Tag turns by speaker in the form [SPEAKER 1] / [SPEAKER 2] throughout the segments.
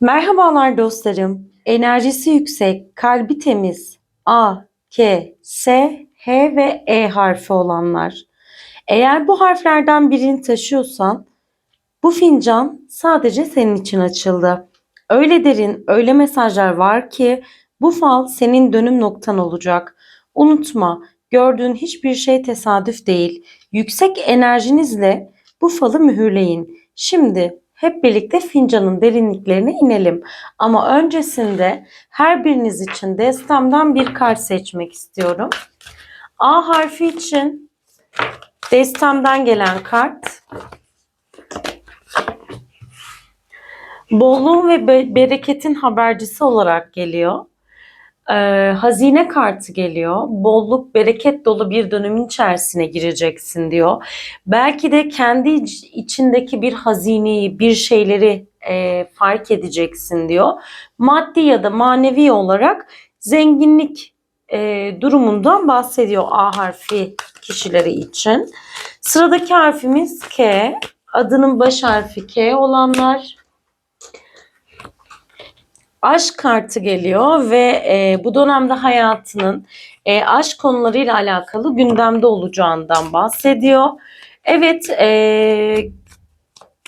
[SPEAKER 1] Merhabalar dostlarım. Enerjisi yüksek, kalbi temiz A, K, S, H ve E harfi olanlar. Eğer bu harflerden birini taşıyorsan bu fincan sadece senin için açıldı. Öyle derin, öyle mesajlar var ki bu fal senin dönüm noktan olacak. Unutma, gördüğün hiçbir şey tesadüf değil. Yüksek enerjinizle bu falı mühürleyin. Şimdi hep birlikte fincanın derinliklerine inelim. Ama öncesinde her biriniz için destemden bir kart seçmek istiyorum. A harfi için destemden gelen kart bolluğun ve be- bereketin habercisi olarak geliyor. Ee, hazine kartı geliyor. Bolluk, bereket dolu bir dönemin içerisine gireceksin diyor. Belki de kendi iç- içindeki bir hazineyi, bir şeyleri e, fark edeceksin diyor. Maddi ya da manevi olarak zenginlik e, durumundan bahsediyor A harfi kişileri için. Sıradaki harfimiz K. Adının baş harfi K olanlar aşk kartı geliyor ve e, bu dönemde hayatının e, aşk konularıyla alakalı gündemde olacağından bahsediyor. Evet, e,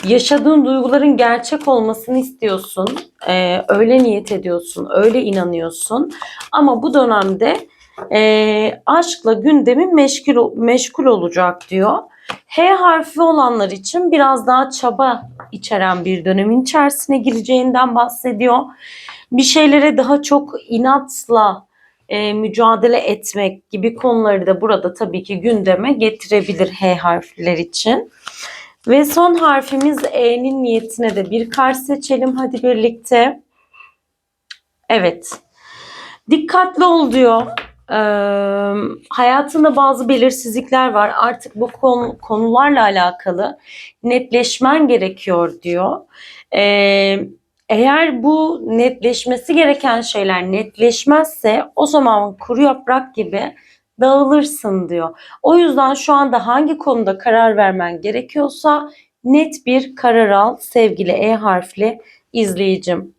[SPEAKER 1] yaşadığın duyguların gerçek olmasını istiyorsun, e, öyle niyet ediyorsun, öyle inanıyorsun. Ama bu dönemde e, aşkla gündemin meşgul meşgul olacak diyor. H harfi olanlar için biraz daha çaba içeren bir dönemin içerisine gireceğinden bahsediyor. Bir şeylere daha çok inatla e, mücadele etmek gibi konuları da burada tabii ki gündeme getirebilir H harfler için. Ve son harfimiz E'nin niyetine de bir kart seçelim hadi birlikte. Evet. Dikkatli ol diyor. Ee, hayatında bazı belirsizlikler var. Artık bu konu, konularla alakalı netleşmen gerekiyor diyor. Ee, eğer bu netleşmesi gereken şeyler netleşmezse o zaman kuru yaprak gibi dağılırsın diyor. O yüzden şu anda hangi konuda karar vermen gerekiyorsa net bir karar al sevgili E harfli izleyicim.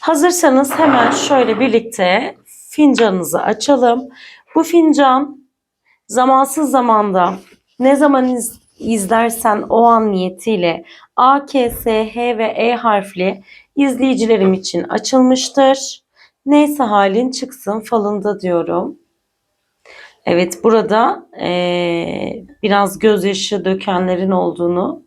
[SPEAKER 1] Hazırsanız hemen şöyle birlikte fincanınızı açalım. Bu fincan zamansız zamanda ne zaman iz- izlersen o an niyetiyle A, K, S, H ve E harfli izleyicilerim için açılmıştır. Neyse halin çıksın falında diyorum. Evet burada eee, biraz gözyaşı dökenlerin olduğunu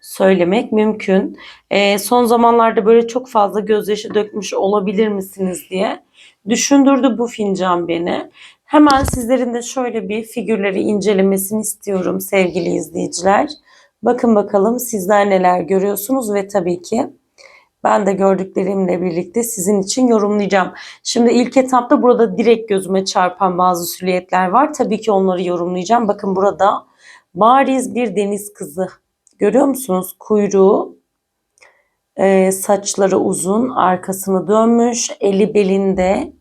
[SPEAKER 1] söylemek mümkün. Eee, son zamanlarda böyle çok fazla gözyaşı dökmüş olabilir misiniz diye düşündürdü bu fincan beni. Hemen sizlerin de şöyle bir figürleri incelemesini istiyorum sevgili izleyiciler. Bakın bakalım sizler neler görüyorsunuz ve tabii ki ben de gördüklerimle birlikte sizin için yorumlayacağım. Şimdi ilk etapta burada direkt gözüme çarpan bazı silüetler var. Tabii ki onları yorumlayacağım. Bakın burada bariz bir deniz kızı. Görüyor musunuz? Kuyruğu, e, saçları uzun, arkasını dönmüş, eli belinde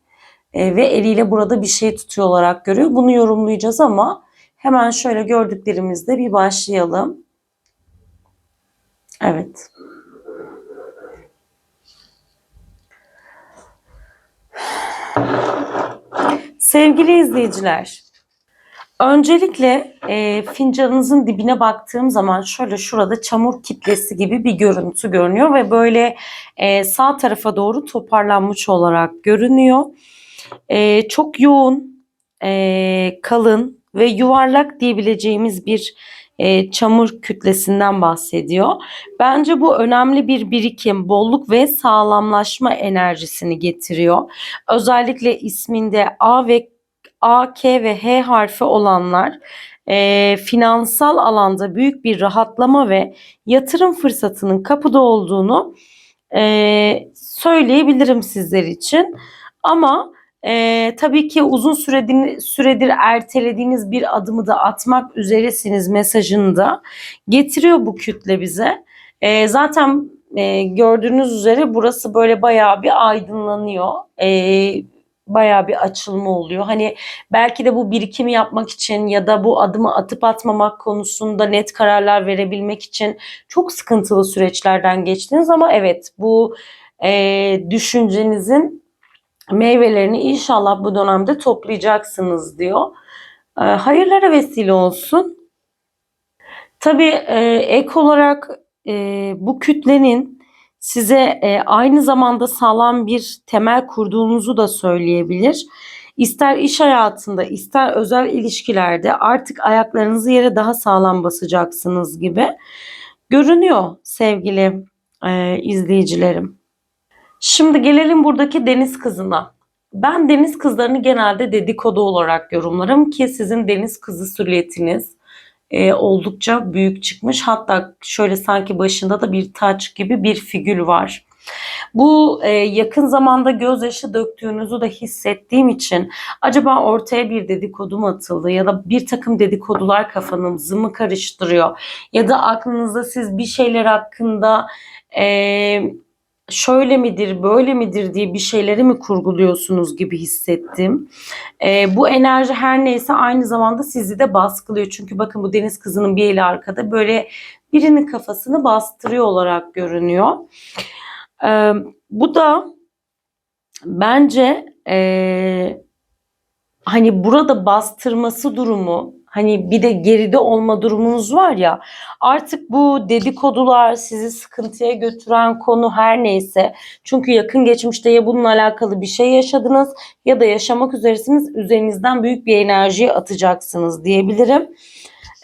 [SPEAKER 1] e, ve eliyle burada bir şey tutuyor olarak görüyor. Bunu yorumlayacağız ama hemen şöyle gördüklerimizde bir başlayalım. Evet. Sevgili izleyiciler, öncelikle e, fincanınızın dibine baktığım zaman şöyle şurada çamur kitlesi gibi bir görüntü görünüyor ve böyle e, sağ tarafa doğru toparlanmış olarak görünüyor. E, çok yoğun, e, kalın ve yuvarlak diyebileceğimiz bir e, çamur kütlesinden bahsediyor. Bence bu önemli bir birikim, bolluk ve sağlamlaşma enerjisini getiriyor. Özellikle isminde A ve A, K ve H harfi olanlar e, finansal alanda büyük bir rahatlama ve yatırım fırsatının kapıda olduğunu e, söyleyebilirim sizler için. Ama e, tabii ki uzun süredir, süredir ertelediğiniz bir adımı da atmak üzeresiniz mesajını da getiriyor bu kütle bize. E, zaten e, gördüğünüz üzere burası böyle bayağı bir aydınlanıyor. E, bayağı bir açılma oluyor. Hani belki de bu birikimi yapmak için ya da bu adımı atıp atmamak konusunda net kararlar verebilmek için çok sıkıntılı süreçlerden geçtiniz ama evet bu e, düşüncenizin meyvelerini inşallah bu dönemde toplayacaksınız diyor. E, hayırlara vesile olsun. Tabii e, ek olarak e, bu kütlenin size e, aynı zamanda sağlam bir temel kurduğunuzu da söyleyebilir. İster iş hayatında, ister özel ilişkilerde artık ayaklarınızı yere daha sağlam basacaksınız gibi görünüyor sevgili e, izleyicilerim. Şimdi gelelim buradaki deniz kızına. Ben deniz kızlarını genelde dedikodu olarak yorumlarım ki sizin deniz kızı silüetiniz e, oldukça büyük çıkmış. Hatta şöyle sanki başında da bir taç gibi bir figür var. Bu e, yakın zamanda gözyaşı döktüğünüzü de hissettiğim için acaba ortaya bir dedikodu mu atıldı ya da bir takım dedikodular kafanızı mı karıştırıyor ya da aklınızda siz bir şeyler hakkında e, şöyle midir böyle midir diye bir şeyleri mi kurguluyorsunuz gibi hissettim. E, bu enerji her neyse aynı zamanda sizi de baskılıyor. Çünkü bakın bu deniz kızının bir eli arkada böyle birinin kafasını bastırıyor olarak görünüyor. E, bu da bence e, hani burada bastırması durumu hani bir de geride olma durumunuz var ya artık bu dedikodular sizi sıkıntıya götüren konu her neyse çünkü yakın geçmişte ya bununla alakalı bir şey yaşadınız ya da yaşamak üzeresiniz üzerinizden büyük bir enerjiyi atacaksınız diyebilirim.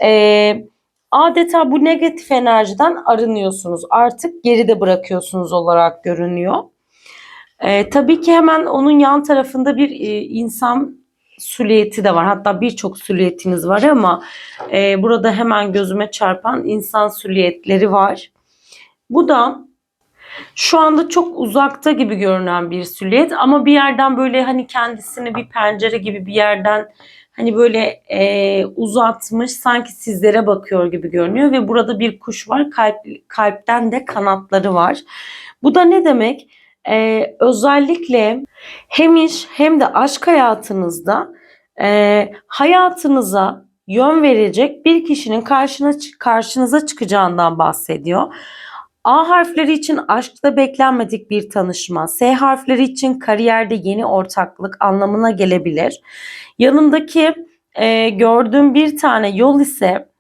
[SPEAKER 1] Ee, adeta bu negatif enerjiden arınıyorsunuz artık geride bırakıyorsunuz olarak görünüyor. Ee, tabii ki hemen onun yan tarafında bir e, insan süliyeti de var. Hatta birçok süliyetiniz var ama e, burada hemen gözüme çarpan insan süliyetleri var. Bu da şu anda çok uzakta gibi görünen bir süliyet ama bir yerden böyle hani kendisini bir pencere gibi bir yerden hani böyle e, uzatmış sanki sizlere bakıyor gibi görünüyor ve burada bir kuş var kalp, kalpten de kanatları var. Bu da ne demek? Ee, özellikle hem iş hem de aşk hayatınızda e, hayatınıza yön verecek bir kişinin karşına, karşınıza çıkacağından bahsediyor. A harfleri için aşkta beklenmedik bir tanışma, S harfleri için kariyerde yeni ortaklık anlamına gelebilir. Yanındaki e, gördüğüm bir tane yol ise e,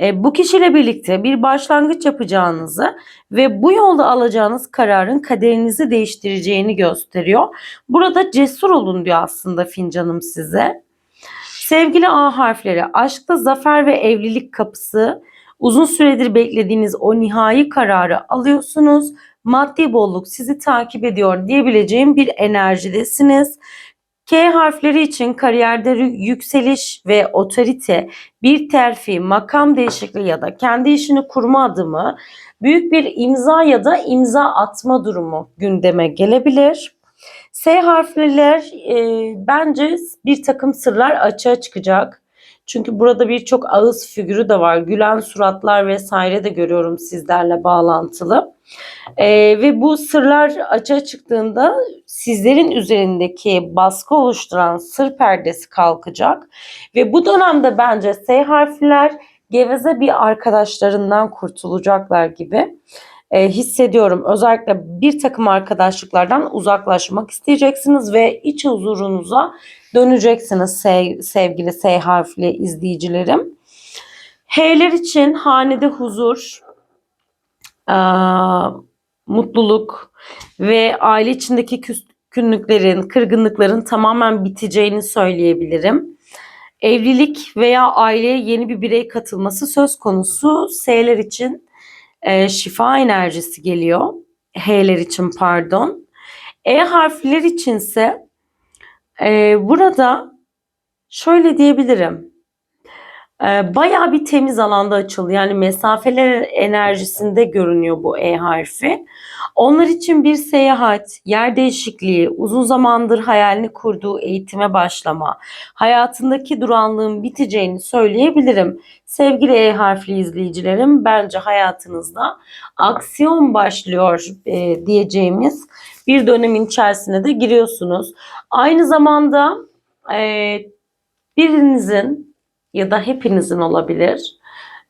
[SPEAKER 1] bu kişiyle birlikte bir başlangıç yapacağınızı ve bu yolda alacağınız kararın kaderinizi değiştireceğini gösteriyor. Burada cesur olun diyor aslında fincanım size. Sevgili A harfleri, aşkta zafer ve evlilik kapısı, uzun süredir beklediğiniz o nihai kararı alıyorsunuz. Maddi bolluk sizi takip ediyor diyebileceğim bir enerjidesiniz. K harfleri için kariyerde yükseliş ve otorite, bir terfi, makam değişikliği ya da kendi işini kurma adımı, büyük bir imza ya da imza atma durumu gündeme gelebilir. S harfliler e, bence bir takım sırlar açığa çıkacak. Çünkü burada birçok ağız figürü de var. Gülen suratlar vesaire de görüyorum sizlerle bağlantılı. E, ve bu sırlar açığa çıktığında sizlerin üzerindeki baskı oluşturan sır perdesi kalkacak. Ve bu dönemde bence S harfler geveze bir arkadaşlarından kurtulacaklar gibi e, hissediyorum. Özellikle bir takım arkadaşlıklardan uzaklaşmak isteyeceksiniz ve iç huzurunuza döneceksiniz sev, sevgili S harfli izleyicilerim. H'ler için hanede huzur, e, mutluluk ve aile içindeki küskünlüklerin, kırgınlıkların tamamen biteceğini söyleyebilirim. Evlilik veya aileye yeni bir birey katılması söz konusu S'ler için e, şifa enerjisi geliyor. H'ler için pardon. E harfler içinse e, burada şöyle diyebilirim. E, bayağı bir temiz alanda açıldı. Yani mesafeler enerjisinde görünüyor bu E harfi. Onlar için bir seyahat, yer değişikliği, uzun zamandır hayalini kurduğu eğitime başlama, hayatındaki duranlığın biteceğini söyleyebilirim. Sevgili E harfli izleyicilerim, bence hayatınızda aksiyon başlıyor e, diyeceğimiz bir dönemin içerisine de giriyorsunuz. Aynı zamanda e, birinizin ya da hepinizin olabilir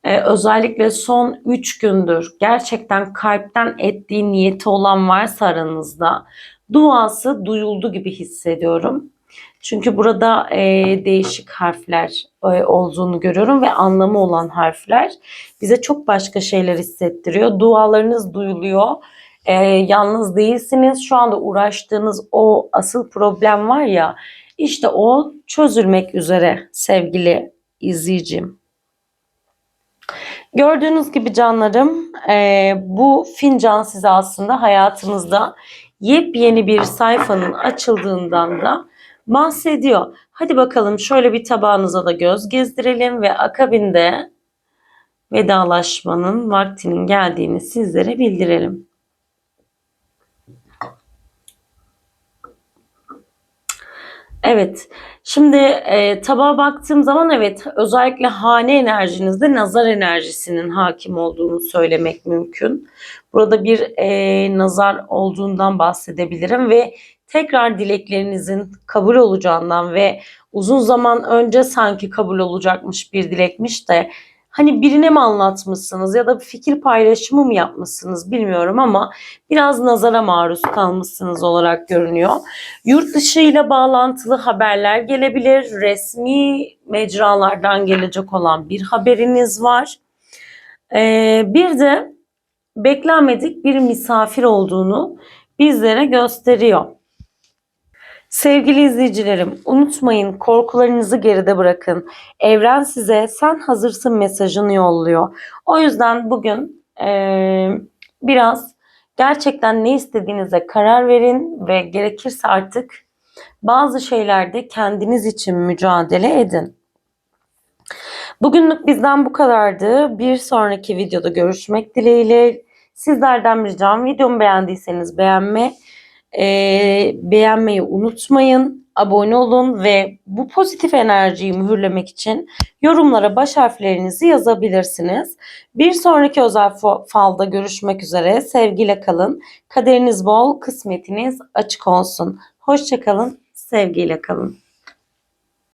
[SPEAKER 1] Ee, özellikle son 3 gündür gerçekten kalpten ettiği niyeti olan varsa aranızda duası duyuldu gibi hissediyorum. Çünkü burada e, değişik harfler e, olduğunu görüyorum ve anlamı olan harfler bize çok başka şeyler hissettiriyor. Dualarınız duyuluyor. E, yalnız değilsiniz. Şu anda uğraştığınız o asıl problem var ya işte o çözülmek üzere sevgili izleyicim. Gördüğünüz gibi canlarım e, bu fincan size aslında hayatınızda yepyeni bir sayfanın açıldığından da bahsediyor. Hadi bakalım şöyle bir tabağınıza da göz gezdirelim ve akabinde vedalaşmanın vaktinin geldiğini sizlere bildirelim. Evet. Şimdi e, tabağa baktığım zaman evet özellikle hane enerjinizde nazar enerjisinin hakim olduğunu söylemek mümkün. Burada bir e, nazar olduğundan bahsedebilirim ve tekrar dileklerinizin kabul olacağından ve uzun zaman önce sanki kabul olacakmış bir dilekmiş de hani birine mi anlatmışsınız ya da fikir paylaşımı mı yapmışsınız bilmiyorum ama biraz nazara maruz kalmışsınız olarak görünüyor. Yurt dışı ile bağlantılı haberler gelebilir. Resmi mecralardan gelecek olan bir haberiniz var. Ee, bir de beklenmedik bir misafir olduğunu bizlere gösteriyor. Sevgili izleyicilerim, unutmayın korkularınızı geride bırakın. Evren size sen hazırsın mesajını yolluyor. O yüzden bugün eee, biraz gerçekten ne istediğinize karar verin ve gerekirse artık bazı şeylerde kendiniz için mücadele edin. Bugünlük bizden bu kadardı. Bir sonraki videoda görüşmek dileğiyle. Sizlerden ricam videomu beğendiyseniz beğenme, e, beğenmeyi unutmayın. Abone olun ve bu pozitif enerjiyi mühürlemek için yorumlara baş harflerinizi yazabilirsiniz. Bir sonraki özel falda görüşmek üzere. Sevgiyle kalın. Kaderiniz bol, kısmetiniz açık olsun. Hoşçakalın, sevgiyle kalın.